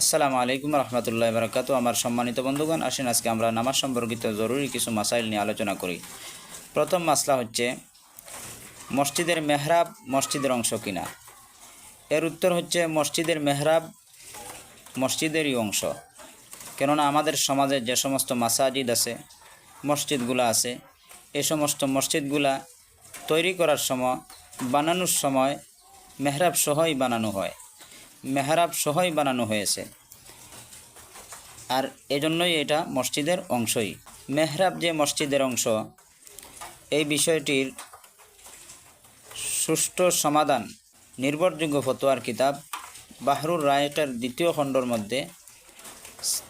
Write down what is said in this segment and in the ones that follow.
আসসালামু আলাইকুম রহমতুল্লাহ বরকাত আমার সম্মানিত বন্ধুগণ, আসেন আজকে আমরা নামাজ সম্পর্কিত জরুরি কিছু মাসাইল নিয়ে আলোচনা করি। প্রথম মাসলা হচ্ছে, মসজিদের মেহরাব মসজিদের অংশ কিনা? এর উত্তর হচ্ছে, মসজিদের মেহরাব মসজিদেরই অংশ। কেননা আমাদের সমাজে যে সমস্ত মাসাজিদ আছে, মসজিদগুলো আছে এই সমস্ত মসজিদগুলা তৈরি করার সময়, বানানোর সময় মেহরাব সহই বানানো হয়। মেহরাব সহই বানানো হয়েছে। আর এজন্যই এটা মসজিদের অংশই। মেহরাব যে মসজিদের অংশ, এই বিষয়টির সুষ্ঠু সমাধান, নির্ভরযোগ্য ফতোয়ার কিতাব, বাহরুর রায়টার দ্বিতীয় খণ্ডর মধ্যে,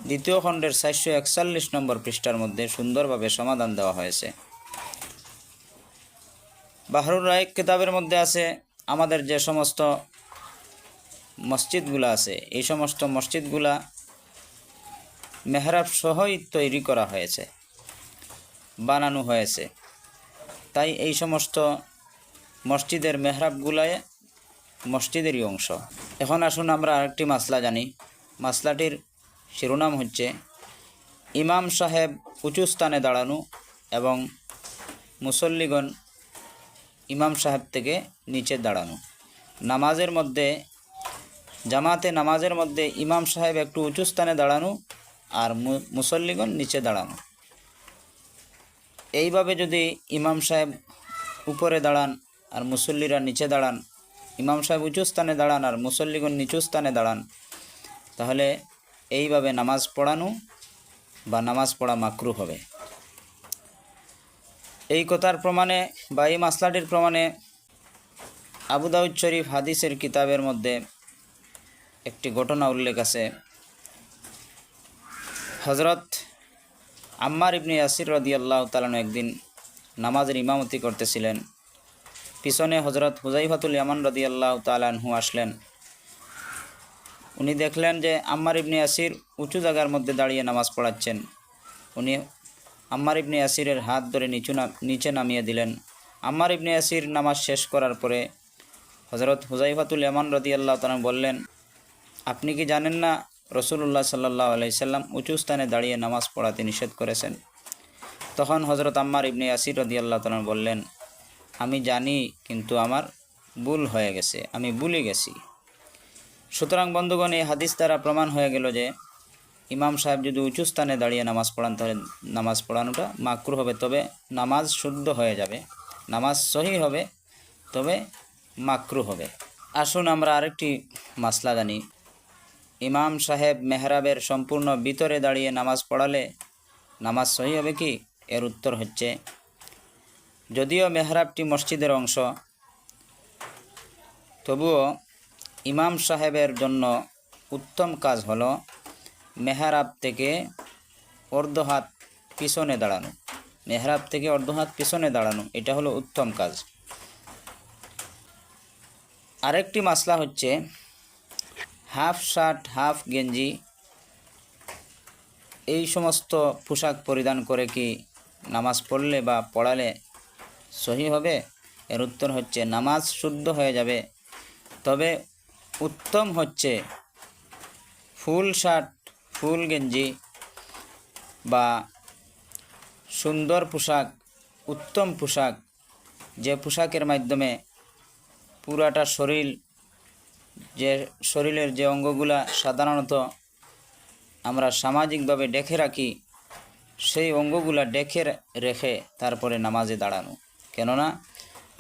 দ্বিতীয় খণ্ডের চারশো একচল্লিশ নম্বর পৃষ্ঠার মধ্যে সুন্দরভাবে সমাধান দেওয়া হয়েছে। বাহরুর রায় কিতাবের মধ্যে আছে, আমাদের যে সমস্ত মসজিদগুলো আছে। এই সমস্ত মসজিদগুলা মেহরাব সহই তৈরি করা হয়েছে, বানানো হয়েছে। তাই এই সমস্ত মসজিদের মেহরাবগুলায় মসজিদেরই অংশ। এখন আসুন আমরা আরেকটি মাসলা জানি। মাসলাটির শিরোনাম হচ্ছে, ইমাম সাহেব উঁচু স্থানে দাঁড়ানো এবং মুসল্লিগণ ইমাম সাহেব থেকে নিচে দাঁড়ানো। নামাজের মধ্যে জামাতে নামাজের মধ্যে ইমাম সাহেব একটু উঁচু স্থানে দাঁড়ানো আর মুসল্লিগণ নিচে দাঁড়ানো। এইভাবে যদি ইমাম সাহেব উপরে দাঁড়ান আর মুসল্লিরা নিচে দাঁড়ান, ইমাম সাহেব উঁচু স্থানে দাঁড়ান আর মুসল্লিগণ নিচু স্থানে দাঁড়ান, তাহলে এইভাবে নামাজ পড়ানো বা নামাজ পড়া মাকরু হবে। এই কথার প্রমাণে বা এই মাসলাটির প্রমাণে আবু দাউদ শরীফ হাদিসের কিতাবের মধ্যে একটি ঘটনা উল্লেখ আছে। হজরত আম্মার ইবনে ইয়াসির রদি আল্লাহ তালানো একদিন নামাজের ইমামতি করতেছিলেন। পিছনে হজরত হুজাইফাতুল ইয়ামান রদি আল্লাহ তালানহু আসলেন। উনি দেখলেন যে আম্মার ইবনে ইয়াসির উঁচু জায়গার মধ্যে দাঁড়িয়ে নামাজ পড়াচ্ছেন। উনি আম্মার ইবনে ইয়াসিরের হাত ধরে নিচু নিচে নামিয়ে দিলেন। আম্মার ইবনে ইয়াসির নামাজ শেষ করার পরে হজরত হুজাইফাতুল ইয়ামান রদি আল্লাহ তালা বললেন আপনি কি জানেন না রসুল্লাহ সাল্লাহ আলাইসাল্লাম উঁচু স্থানে দাঁড়িয়ে নামাজ পড়াতে নিষেধ করেছেন। তখন হজরত আম্মার ইবনে ইয়াসির রদি আল্লাহ তালা বললেন, আমি জানি, কিন্তু আমার ভুল হয়ে গেছে, আমি ভুলে গেছি। সুতরাং বন্ধুগণ, এই হাদিস দ্বারা প্রমাণ হয়ে গেল যে, ইমাম সাহেব যদি উঁচু স্থানে দাঁড়িয়ে নামাজ পড়ান, তাহলে নামাজ পড়ানোটা মাকরু হবে, তবে নামাজ শুদ্ধ হয়ে যাবে, নামাজ সহি হবে, তবে মাকরু হবে। আসুন আমরা আরেকটি মাসলা জানি। ইমাম সাহেব মেহরাবের সম্পূর্ণ ভিতরে দাঁড়িয়ে নামাজ পড়ালে নামাজ সহি হবে কি? এর উত্তর হচ্ছে, যদিও মেহরাবটি মসজিদের অংশ, তবুও ইমাম সাহেবের জন্য উত্তম কাজ হল মেহরাব থেকে অর্ধহাত পিছনে দাঁড়ানো। মেহরাব থেকে অর্ধহাত পিছনে দাঁড়ানো, এটা হলো উত্তম কাজ। আরেকটি মাসলা হচ্ছে হাফ শার্ট, হাফ গেঞ্জি এই সমস্ত পোশাক পরিধান করে কি নামাজ পড়লে বা পড়ালে সহি হবে? এর উত্তর হচ্ছে নামাজ শুদ্ধ হয়ে যাবে। তবে উত্তম হচ্ছে ফুল শার্ট, ফুল গেঞ্জি বা সুন্দর পোশাক, উত্তম পোশাক। যে পোশাকের মাধ্যমে পুরাটা শরীর যে শরীরের যে অঙ্গগুলা সাধারণত আমরা সামাজিকভাবে ডেকে রাখি, সেই অঙ্গগুলা ডেকে রেখে তারপরে নামাজে দাঁড়ানো। কেননা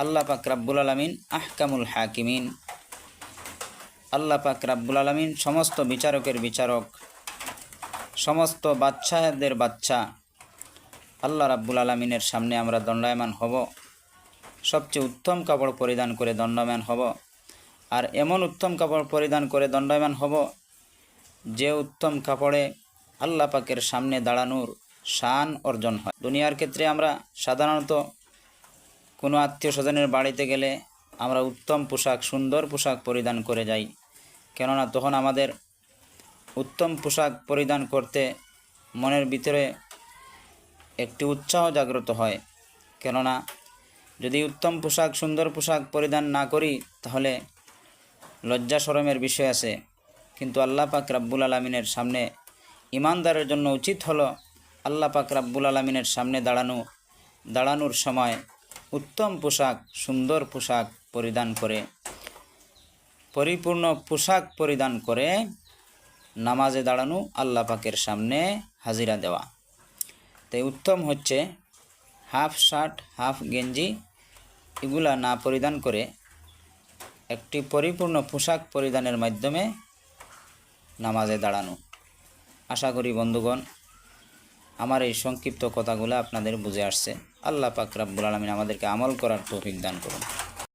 আল্লাহ পাক রাব্বুল আলমিন আহকামুল হাকিমিন। আল্লাহ পাক রাব্বুল আলমিন সমস্ত বিচারকের বিচারক, সমস্ত বাচ্চাদের বাচ্চা আল্লাহ রাব্বুল আলমিনের সামনে আমরা দণ্ডায়মান হব। সবচেয়ে উত্তম কাপড় পরিধান করে দণ্ডায়মান হব। আর এমন উত্তম কাপড় পরিধান করে দণ্ডায়মান হব যে উত্তম কাপড়ে আল্লাহ পাকের সামনে দাঁড়ানোর শান অর্জন হয়। দুনিয়ার ক্ষেত্রে আমরা সাধারণত কোনো আত্মীয় স্বজনের বাড়িতে গেলে আমরা উত্তম পোশাক, সুন্দর পোশাক পরিধান করে যাই। কেননা তখন আমাদের উত্তম পোশাক পরিধান করতে মনের ভিতরে একটি উৎসাহ জাগ্রত হয়। কেননা যদি উত্তম পোশাক, সুন্দর পোশাক পরিধান না করি, তাহলে লজ্জা শরমের বিষয় আছে। কিন্তু আল্লাহ পাক রাব্বুল আলমিনের সামনে ইমানদারের জন্য উচিত হলো আল্লাহ পাক রাব্বুল আলমিনের সামনে দাঁড়ানো। দাঁড়ানোর সময় উত্তম পোশাক, সুন্দর পোশাক পরিধান করে, পরিপূর্ণ পোশাক পরিধান করে নামাজে দাঁড়ানো আল্লাহ পাকের সামনে হাজিরা দেওয়া। তাই উত্তম হচ্ছে হাফ শার্ট, হাফ গেঞ্জি এগুলা না পরিধান করে একটি পরিপূর্ণ পোশাক পরিধানের মাধ্যমে নামাজে দাঁড়ানো। আশা করি বন্ধুগণ, আমার এই সংক্ষিপ্ত কথাগুলো আপনাদের বুঝে আসছে। আল্লাহ পাক রাব্বুল আলমিন আমাদেরকে আমল করার তৌফিক দান করুন।